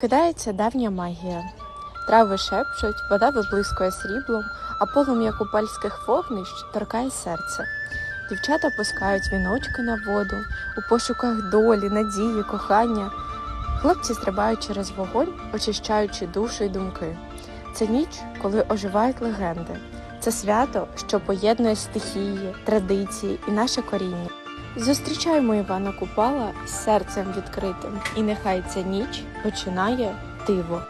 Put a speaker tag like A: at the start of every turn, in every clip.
A: Кидається давня магія. Трави шепчуть, вода виблискує сріблом, а полум'я купальських вогнищ торкає серце. Дівчата пускають віночки на воду у пошуках долі, надії, кохання. Хлопці стрибають через вогонь, очищаючи душу й думки. Це ніч, коли оживають легенди. Це свято, що поєднує стихії, традиції і наше коріння. Зустрічаємо Івана Купала з серцем відкритим, і нехай ця ніч починає диво.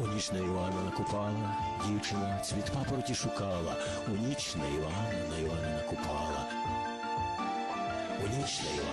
B: У
C: ніч на Івана накупала, дівчина цвіт папороті шукала, у ніч на Івана, на Івана накупала. У ніч на Івана,